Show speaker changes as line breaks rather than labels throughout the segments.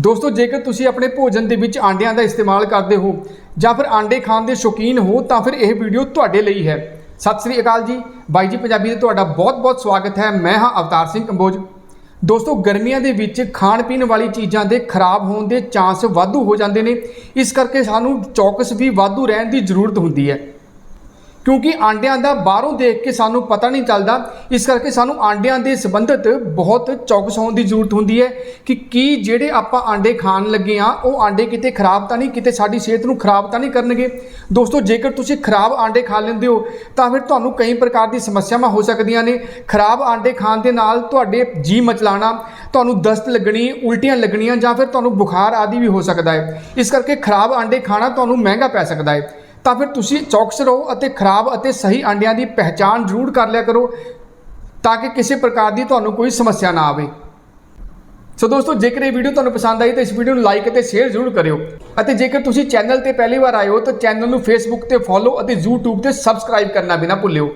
ਦੋਸਤੋ, ਜੇਕਰ ਤੁਸੀਂ ਆਪਣੇ ਭੋਜਨ ਦੇ ਵਿੱਚ ਆਂਡਿਆਂ ਦਾ ਇਸਤੇਮਾਲ ਕਰਦੇ ਹੋ ਜਾਂ ਫਿਰ ਆਂਡੇ ਖਾਣ ਦੇ ਸ਼ੌਕੀਨ ਹੋ, ਤਾਂ ਫਿਰ ਇਹ ਵੀਡੀਓ ਤੁਹਾਡੇ ਲਈ ਹੈ। ਸਤਿ ਸ੍ਰੀ ਅਕਾਲ ਜੀ। ਬਾਈ ਜੀ ਪੰਜਾਬੀ ਦੇ ਤੁਹਾਡਾ ਬਹੁਤ-ਬਹੁਤ ਸਵਾਗਤ ਹੈ। ਮੈਂ ਹਾਂ ਅਵਤਾਰ ਸਿੰਘ ਕੰਬੋਜ। ਦੋਸਤੋ, ਗਰਮੀਆਂ ਦੇ ਵਿੱਚ ਖਾਣ ਪੀਣ ਵਾਲੀ ਚੀਜ਼ਾਂ ਦੇ ਖਰਾਬ ਹੋਣ ਦੇ ਚਾਂਸ ਵਾਧੂ ਹੋ ਜਾਂਦੇ ਨੇ। ਇਸ ਕਰਕੇ ਸਾਨੂੰ ਚੌਕਸ ਵੀ ਵਾਧੂ ਰਹਿਣ ਦੀ ਜ਼ਰੂਰਤ ਹੁੰਦੀ ਹੈ। ਕਿਉਂਕਿ ਆਂਡਿਆਂ ਦਾ ਬਾਹਰੋਂ ਦੇਖ ਕੇ ਸਾਨੂੰ ਪਤਾ ਨਹੀਂ ਚੱਲਦਾ। ਇਸ ਕਰਕੇ ਸਾਨੂੰ ਆਂਡਿਆਂ ਦੇ ਸੰਬੰਧਿਤ ਬਹੁਤ ਚੌਕਸ ਹੋਣ ਦੀ ਜ਼ਰੂਰਤ ਹੁੰਦੀ ਹੈ ਕਿ ਕੀ ਜਿਹੜੇ ਆਪਾਂ ਆਂਡੇ ਖਾਣ ਲੱਗੇ ਆ ਉਹ ਆਂਡੇ ਕਿਤੇ ਖਰਾਬ ਤਾਂ ਨਹੀਂ, ਕਿਤੇ ਸਾਡੀ ਸਿਹਤ ਨੂੰ ਖਰਾਬ ਤਾਂ ਨਹੀਂ ਕਰਨਗੇ। ਦੋਸਤੋ, ਜੇਕਰ ਤੁਸੀਂ ਖਰਾਬ ਆਂਡੇ ਖਾ ਲੈਂਦੇ ਹੋ, ਤਾਂ ਫਿਰ ਤੁਹਾਨੂੰ ਕਈ ਪ੍ਰਕਾਰ ਦੀ ਸਮੱਸਿਆਵਾਂ ਹੋ ਸਕਦੀਆਂ ਨੇ। ਖਰਾਬ ਆਂਡੇ ਖਾਣ ਦੇ ਨਾਲ ਤੁਹਾਡੇ ਜੀ ਮਚਲਾਣਾ, ਤੁਹਾਨੂੰ ਦਸਤ ਲੱਗਣੀ, ਉਲਟੀਆਂ ਲੱਗਣੀਆਂ ਜਾਂ ਫਿਰ ਤੁਹਾਨੂੰ ਬੁਖਾਰ ਆਦਿ ਵੀ ਹੋ ਸਕਦਾ ਹੈ। ਇਸ ਕਰਕੇ ਖਰਾਬ ਆਂਡੇ ਖਾਣਾ ਤੁਹਾਨੂੰ ਮਹਿੰਗਾ ਪੈ ਸਕਦਾ ਹੈ। ਤਾਂ ਫਿਰ ਤੁਸੀਂ ਚੌਕਸ ਰਹੋ ਅਤੇ ਖਰਾਬ ਅਤੇ ਸਹੀ ਆਂਡਿਆਂ ਦੀ ਪਹਿਚਾਣ ਜ਼ਰੂਰ ਕਰ ਲਿਆ ਕਰੋ ਤਾਂ ਕਿ ਕਿਸੇ ਪ੍ਰਕਾਰ ਦੀ ਤੁਹਾਨੂੰ ਕੋਈ ਸਮੱਸਿਆ ਨਾ ਆਵੇ। ਸੋ ਦੋਸਤੋ, ਜੇਕਰ ਇਹ ਵੀਡੀਓ ਤੁਹਾਨੂੰ ਪਸੰਦ ਆਈ ਤਾਂ ਇਸ ਵੀਡੀਓ ਨੂੰ ਲਾਈਕ ਅਤੇ ਸ਼ੇਅਰ ਜ਼ਰੂਰ ਕਰਿਓ। ਅਤੇ ਜੇਕਰ ਤੁਸੀਂ ਚੈਨਲ ਤੇ ਪਹਿਲੀ ਵਾਰ ਆਏ ਹੋ ਤਾਂ ਚੈਨਲ ਨੂੰ ਫੇਸਬੁੱਕ ਤੇ ਫੋਲੋ ਅਤੇ YouTube ਤੇ ਸਬਸਕ੍ਰਾਈਬ ਕਰਨਾ ਵੀ ਨਾ ਭੁੱਲਿਓ।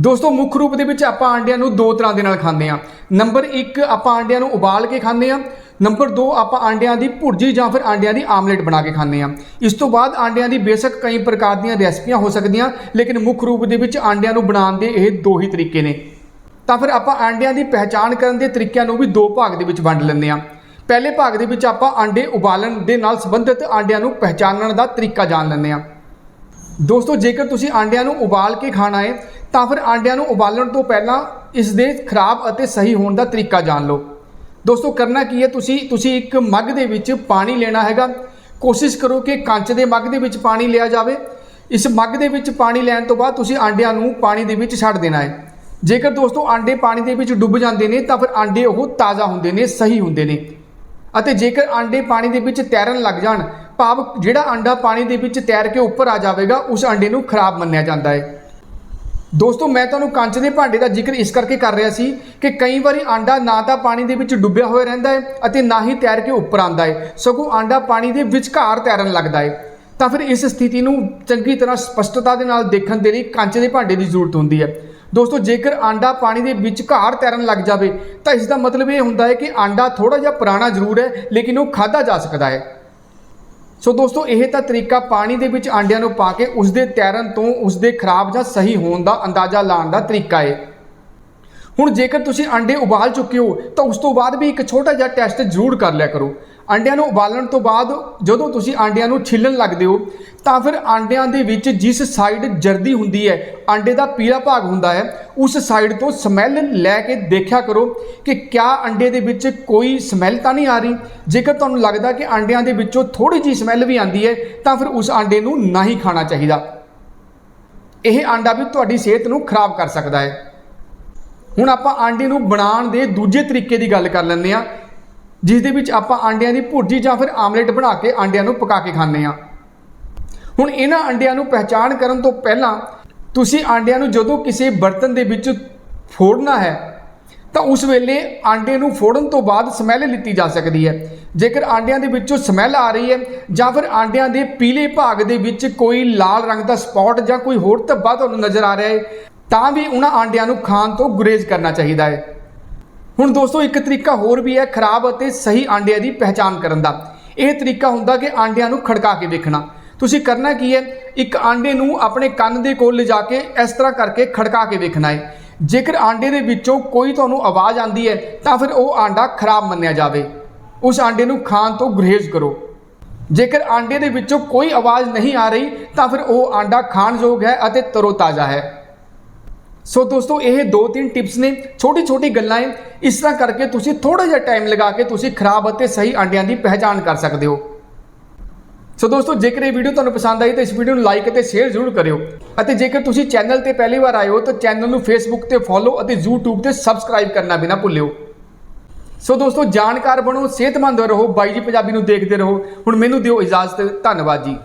ਦੋਸਤੋ, ਮੁੱਖ ਰੂਪ ਦੇ ਵਿੱਚ ਆਪਾਂ ਆਂਡਿਆਂ ਨੂੰ ਦੋ ਤਰ੍ਹਾਂ ਦੇ ਨਾਲ ਖਾਂਦੇ ਆ ਨੰਬਰ 1 ਆਪਾਂ ਆਂਡਿਆਂ ਨੂੰ ਉਬਾਲ ਕੇ ਖਾਂਦੇ ਆ ਨੰਬਰ 2 ਆਪਾਂ ਆਂਡਿਆਂ ਦੀ ਭੁਰਜੀ ਜਾਂ ਫਿਰ ਆਂਡਿਆਂ ਦੀ ਆਮਲੇਟ ਬਣਾ ਕੇ ਖਾਂਦੇ ਆ ਇਸ ਤੋਂ ਬਾਅਦ ਆਂਡਿਆਂ ਦੀ ਬੇਸ਼ੱਕ ਕਈ ਪ੍ਰਕਾਰ ਦੀਆਂ ਰੈਸਪੀਆਂ ਹੋ ਸਕਦੀਆਂ, ਲੇਕਿਨ ਮੁੱਖ ਰੂਪ ਦੇ ਵਿੱਚ ਆਂਡਿਆਂ ਨੂੰ ਬਣਾਉਣ ਦੇ ਇਹ ਦੋ ਹੀ ਤਰੀਕੇ ਨੇ। ਤਾਂ ਫਿਰ ਆਪਾਂ ਆਂਡਿਆਂ ਦੀ ਪਹਿਚਾਣ ਕਰਨ ਦੇ ਤਰੀਕਿਆਂ ਨੂੰ ਵੀ ਦੋ ਭਾਗ ਦੇ ਵਿੱਚ ਵੰਡ ਲੈਂਦੇ ਆ ਪਹਿਲੇ ਭਾਗ ਦੇ ਵਿੱਚ ਆਪਾਂ ਆਂਡੇ ਉਬਾਲਣ ਦੇ ਨਾਲ ਸੰਬੰਧਿਤ ਆਂਡਿਆਂ ਨੂੰ ਪਹਿਚਾਨਣ ਦਾ ਤਰੀਕਾ ਜਾਣ ਲੈਂਦੇ ਆ ਦੋਸਤੋ, ਜੇਕਰ ਤੁਸੀਂ ਆਂਡਿਆਂ ਨੂੰ ਉਬਾਲ ਕੇ ਖਾਣਾ ਹੈ, ਤਾਂ ਫਿਰ ਆਂਡਿਆਂ ਨੂੰ ਉਬਾਲਣ ਤੋਂ ਪਹਿਲਾਂ ਇਸ ਦੇ ਖਰਾਬ ਅਤੇ ਸਹੀ ਹੋਣ ਦਾ ਤਰੀਕਾ ਜਾਣ ਲਓ। ਦੋਸਤੋ, ਕਰਨਾ ਕੀ ਹੈ? ਤੁਸੀਂ ਤੁਸੀਂ ਇੱਕ ਮੱਗ ਦੇ ਵਿੱਚ ਪਾਣੀ ਲੈਣਾ ਹੈਗਾ। ਕੋਸ਼ਿਸ਼ ਕਰੋ ਕਿ ਕੰਚ ਦੇ ਮੱਗ ਦੇ ਵਿੱਚ ਪਾਣੀ ਲਿਆ ਜਾਵੇ। ਇਸ ਮੱਗ ਦੇ ਵਿੱਚ ਪਾਣੀ ਲੈਣ ਤੋਂ ਬਾਅਦ ਤੁਸੀਂ ਆਂਡਿਆਂ ਨੂੰ ਪਾਣੀ ਦੇ ਵਿੱਚ ਛੱਡ ਦੇਣਾ ਹੈ। ਜੇਕਰ ਦੋਸਤੋ, ਆਂਡੇ ਪਾਣੀ ਦੇ ਵਿੱਚ ਡੁੱਬ ਜਾਂਦੇ ਨੇ, ਤਾਂ ਫਿਰ ਆਂਡੇ ਉਹ ਤਾਜ਼ਾ ਹੁੰਦੇ ਨੇ, ਸਹੀ ਹੁੰਦੇ ਨੇ। ਅਤੇ ਜੇਕਰ ਆਂਡੇ ਪਾਣੀ ਦੇ ਵਿੱਚ ਤੈਰਨ ਲੱਗ ਜਾਣ, ਭਾਵ ਜਿਹੜਾ ਆਂਡਾ ਪਾਣੀ ਦੇ ਵਿੱਚ ਤੈਰ ਕੇ ਉੱਪਰ ਆ ਜਾਵੇਗਾ, ਉਸ ਆਂਡੇ ਨੂੰ ਖਰਾਬ ਮੰਨਿਆ ਜਾਂਦਾ ਹੈ। ਦੋਸਤੋ, ਮੈਂ ਤੁਹਾਨੂੰ ਕੰਚ ਦੇ ਭਾਂਡੇ ਦਾ ਜ਼ਿਕਰ ਇਸ ਕਰਕੇ ਕਰ ਰਿਹਾ ਸੀ ਕਿ ਕਈ ਵਾਰੀ ਆਂਡਾ ਨਾ ਤਾਂ ਪਾਣੀ ਦੇ ਵਿੱਚ ਡੁੱਬਿਆ ਹੋਇਆ ਰਹਿੰਦਾ ਹੈ ਅਤੇ ਨਾ ਹੀ ਤੈਰ ਕੇ ਉੱਪਰ ਆਉਂਦਾ ਹੈ। ਸਗੋਂ ਆਂਡਾ ਪਾਣੀ ਦੇ ਵਿਚਕਾਰ ਤੈਰਨ ਲੱਗਦਾ ਹੈ। ਤਾਂ ਫਿਰ ਇਸ ਸਥਿਤੀ ਨੂੰ ਚੰਗੀ ਤਰ੍ਹਾਂ ਸਪਸ਼ਟਤਾ ਦੇ ਨਾਲ ਦੇਖਣ ਦੇ ਲਈ ਕੰਚ ਦੇ ਭਾਂਡੇ ਦੀ ਜ਼ਰੂਰਤ ਹੁੰਦੀ ਹੈ। ਦੋਸਤੋ, ਜੇਕਰ ਆਂਡਾ ਪਾਣੀ ਦੇ ਵਿਚਕਾਰ ਤੈਰਨ ਲੱਗ ਜਾਵੇ, ਤਾਂ ਇਸ ਦਾ ਮਤਲਬ ਇਹ ਹੁੰਦਾ ਹੈ ਕਿ ਆਂਡਾ ਥੋੜਾ ਜਿਹਾ ਪੁਰਾਣਾ ਜ਼ਰੂਰ ਹੈ, ਲੇਕਿਨ ਉਹ ਖਾਦਾ ਜਾ ਸਕਦਾ ਹੈ। ਸੋ ਦੋਸਤੋ, ਇਹ ਤਾਂ ਤਰੀਕਾ ਪਾਣੀ ਦੇ ਵਿੱਚ ਆਂਡਿਆਂ ਨੂੰ ਪਾ ਕੇ ਉਸ ਦੇ ਤੈਰਨ ਤੋਂ ਉਸ ਦੇ ਖਰਾਬ ਜਾਂ ਸਹੀ ਹੋਣ ਦਾ ਅੰਦਾਜ਼ਾ ਲਾਉਣ ਦਾ ਤਰੀਕਾ ਹੈ ਹੁਣ ਜੇਕਰ ਤੁਸੀਂ ਅੰਡੇ ਉਬਾਲ ਚੁੱਕੇ ਹੋ, ਤਾਂ ਉਸ ਤੋਂ ਬਾਅਦ ਵੀ ਇੱਕ ਛੋਟਾ ਜਿਹਾ ਟੈਸਟ ਜ਼ਰੂਰ ਕਰ ਲਿਆ ਕਰੋ। ਅੰਡਿਆਂ ਨੂੰ ਉਬਾਲਣ ਤੋਂ ਬਾਅਦ ਜਦੋਂ ਤੁਸੀਂ ਆਂਡਿਆਂ ਨੂੰ ਛਿੱਲਣ ਲੱਗਦੇ ਹੋ, ਤਾਂ ਫਿਰ ਆਂਡਿਆਂ ਦੇ ਵਿੱਚ ਜਿਸ ਸਾਈਡ ਜਰਦੀ ਹੁੰਦੀ ਹੈ ਆਂਡੇ ਦਾ ਪੀਲਾ ਭਾਗ ਹੁੰਦਾ ਹੈ, ਉਸ ਸਾਈਡ ਤੋਂ ਸਮੈਲ ਲੈ ਕੇ ਦੇਖਿਆ ਕਰੋ ਕਿ ਕਿਆ ਅੰਡੇ ਦੇ ਵਿੱਚ ਕੋਈ ਸਮੈਲ ਤਾਂ ਨਹੀਂ ਆ ਰਹੀ। ਜੇਕਰ ਤੁਹਾਨੂੰ ਲੱਗਦਾ ਕਿ ਆਂਡਿਆਂ ਦੇ ਵਿੱਚੋਂ ਥੋੜੀ ਜਿਹੀ ਸਮੈਲ ਵੀ ਆਉਂਦੀ ਹੈ, ਤਾਂ ਫਿਰ ਉਸ ਆਂਡੇ ਨੂੰ ਨਾ ਹੀ ਖਾਣਾ ਚਾਹੀਦਾ। ਇਹ ਆਂਡਾ ਵੀ ਤੁਹਾਡੀ ਸਿਹਤ ਨੂੰ ਖਰਾਬ ਕਰ ਸਕਦਾ ਹੈ। ਹੁਣ ਆਪਾਂ ਆਂਡੇ ਨੂੰ ਬਣਾਉਣ ਦੇ ਦੂਜੇ ਤਰੀਕੇ ਦੀ ਗੱਲ ਕਰ ਲੈਂਦੇ ਆ ਜਿਸ ਦੇ ਵਿੱਚ ਆਪਾਂ ਆਂਡਿਆਂ ਦੀ ਭੁਰਜੀ ਜਾਂ ਫਿਰ ਆਮਲੇਟ ਬਣਾ ਕੇ ਆਂਡਿਆਂ ਨੂੰ ਪਕਾ ਕੇ ਖਾਂਦੇ ਆ ਹੁਣ ਇਹਨਾਂ ਆਂਡਿਆਂ ਨੂੰ ਪਹਿਚਾਣ ਕਰਨ ਤੋਂ ਪਹਿਲਾਂ ਤੁਸੀਂ ਆਂਡਿਆਂ ਨੂੰ ਜਦੋਂ ਕਿਸੇ ਬਰਤਨ ਦੇ ਵਿੱਚ ਫੋੜਨਾ ਹੈ, ਤਾਂ ਉਸ ਵੇਲੇ ਆਂਡੇ ਨੂੰ ਫੋੜਨ ਤੋਂ ਬਾਅਦ ਸਮੈਲ ਲਿੱਤੀ ਜਾ ਸਕਦੀ ਹੈ। ਜੇਕਰ ਆਂਡਿਆਂ ਦੇ ਵਿੱਚੋਂ ਸਮੈਲ ਆ ਰਹੀ ਹੈ ਜਾਂ ਫਿਰ ਆਂਡਿਆਂ ਦੇ ਪੀਲੇ ਭਾਗ ਦੇ ਵਿੱਚ ਕੋਈ ਲਾਲ ਰੰਗ ਦਾ ਸਪੌਟ ਜਾਂ ਕੋਈ ਹੋਰ ਧੱਬਾ ਤੁਹਾਨੂੰ ਨਜ਼ਰ ਆ ਰਿਹਾ ਹੈ ਤਾਂ ਵੀ ਉਹਨਾਂ ਆਂਡਿਆਂ ਨੂੰ ਖਾਣ ਤੋਂ ਗੁਰੇਜ਼ ਕਰਨਾ ਚਾਹੀਦਾ ਹੈ। ਹੁਣ ਦੋਸਤੋ, ਇੱਕ ਤਰੀਕਾ ਹੋਰ ਵੀ ਹੈ ਖਰਾਬ ਅਤੇ ਸਹੀ ਆਂਡਿਆਂ ਦੀ ਪਹਿਚਾਣ ਕਰਨ ਦਾ। ਇਹ ਤਰੀਕਾ ਹੁੰਦਾ ਕਿ ਆਂਡਿਆਂ ਨੂੰ ਖੜਕਾ ਕੇ ਵੇਖਣਾ। ਤੁਸੀਂ ਕਰਨਾ ਕੀ ਹੈ? ਇੱਕ ਆਂਡੇ ਨੂੰ ਆਪਣੇ ਕੰਨ ਦੇ ਕੋਲ ਲਿਜਾ ਕੇ ਇਸ ਤਰ੍ਹਾਂ ਕਰਕੇ ਖੜਕਾ ਕੇ ਵੇਖਣਾ ਹੈ। ਜੇਕਰ ਆਂਡੇ ਦੇ ਵਿੱਚੋਂ ਕੋਈ ਤੁਹਾਨੂੰ ਆਵਾਜ਼ ਆਉਂਦੀ ਹੈ, ਤਾਂ ਫਿਰ ਉਹ ਆਂਡਾ ਖਰਾਬ ਮੰਨਿਆ ਜਾਵੇ। ਉਸ ਆਂਡੇ ਨੂੰ ਖਾਣ ਤੋਂ ਗੁਰੇਜ਼ ਕਰੋ। ਜੇਕਰ ਆਂਡੇ ਦੇ ਵਿੱਚੋਂ ਕੋਈ ਆਵਾਜ਼ ਨਹੀਂ ਆ ਰਹੀ, ਤਾਂ ਫਿਰ ਉਹ ਆਂਡਾ ਖਾਣਯੋਗ ਹੈ ਅਤੇ ਤਰੋਤਾਜ਼ਾ ਹੈ। ਸੋ ਦੋਸਤੋ ਇਹ ਦੋ ਤਿੰਨ ਟਿਪਸ ਨੇ ਛੋਟੀ ਛੋਟੀ ਗੱਲਾਂ ਹੈ ਇਸ ਤਰ੍ਹਾਂ ਕਰਕੇ ਤੁਸੀਂ ਥੋੜਾ ਜਿਹਾ ਟਾਈਮ ਲਗਾ ਕੇ ਤੁਸੀਂ ਖਰਾਬ ਅਤੇ ਸਹੀ ਆਂਡਿਆਂ ਦੀ ਪਹਿਚਾਣ ਕਰ ਸਕਦੇ ਹੋ ਸੋ ਦੋਸਤੋ ਜੇਕਰ ਇਹ ਵੀਡੀਓ ਤੁਹਾਨੂੰ ਪਸੰਦ ਆਈ ਤਾਂ ਇਸ ਵੀਡੀਓ ਨੂੰ ਲਾਈਕ ਅਤੇ ਸ਼ੇਅਰ ਜ਼ਰੂਰ ਕਰਿਓ ਅਤੇ ਜੇਕਰ ਤੁਸੀਂ ਚੈਨਲ ਤੇ ਪਹਿਲੀ ਵਾਰ ਆਏ ਹੋ ਤਾਂ ਚੈਨਲ ਨੂੰ ਫੇਸਬੁੱਕ ਤੇ ਫੋਲੋ ਅਤੇ YouTube ਤੇ ਸਬਸਕ੍ਰਾਈਬ ਕਰਨਾ ਵੀ ਨਾ ਭੁੱਲਿਓ ਸੋ ਦੋਸਤੋ ਜਾਣਕਾਰ ਬਣੋ ਸਿਹਤਮੰਦ ਰਹੋ ਬਾਈ ਜੀ ਪੰਜਾਬੀ ਨੂੰ ਦੇਖਦੇ ਰਹੋ ਹੁਣ ਮੈਨੂੰ ਦਿਓ ਇਜਾਜ਼ਤ ਧੰਨਵਾਦ ਜੀ